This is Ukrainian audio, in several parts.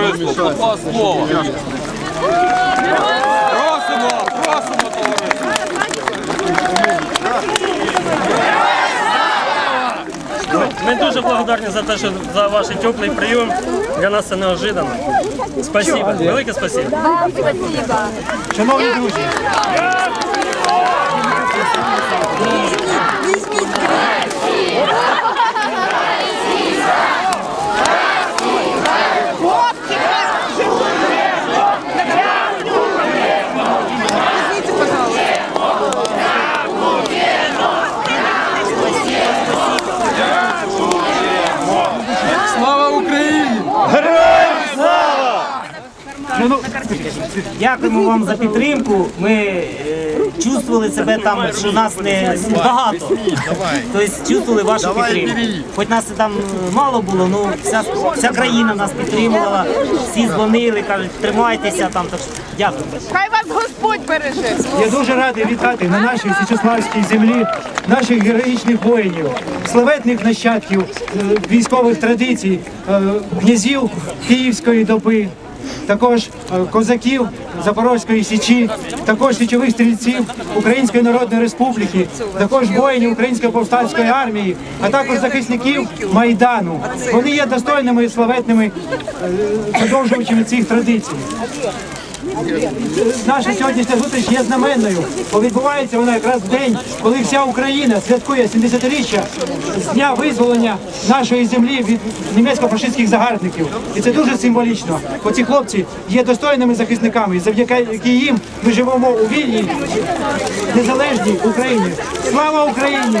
товариство, будь ласка, слово. Просимо, просимо, товариство. Ми дуже благодарні за те, що за ваш теплий прийом. Для нас це неожиданно. Спасибо. Велике спасибо. Вам спасибо. Шановні друзі, Слава Україні! Дякуємо вам за підтримку. Ми е, чувствували себе там, що нас не багато. Тобто чувствували вашу підтримку. Хоч нас і там мало було, ну вся, вся країна нас підтримувала, всі дзвонили, кажуть, тримайтеся там. Так що дякую. Хай вас Господь береже. я дуже радий вітати на нашій Січеславській землі наших героїчних воїнів, славетних нащадків е, військових традицій, е, князів Київської доби. Також е, козаків Запорозької січі, також січових стрільців Української Народної Республіки, також воїнів Української повстанської армії, а також захисників Майдану. Вони є достойними і славетними е, продовжувачами цих традицій. Наша сьогоднішня зустріч є знаменною, бо відбувається вона якраз в день, коли вся Україна святкує 70-річчя з дня визволення нашої землі від німецько-фашистських загарбників. І це дуже символічно. Бо ці хлопці є достойними захисниками, і завдяки їм ми живемо у вільній, незалежній Україні. Слава Україні!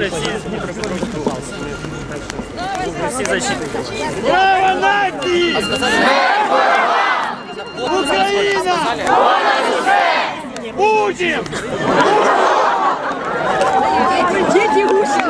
більше всі з Дніпропетровської області. Так що ми всі защитники. Діти гусі.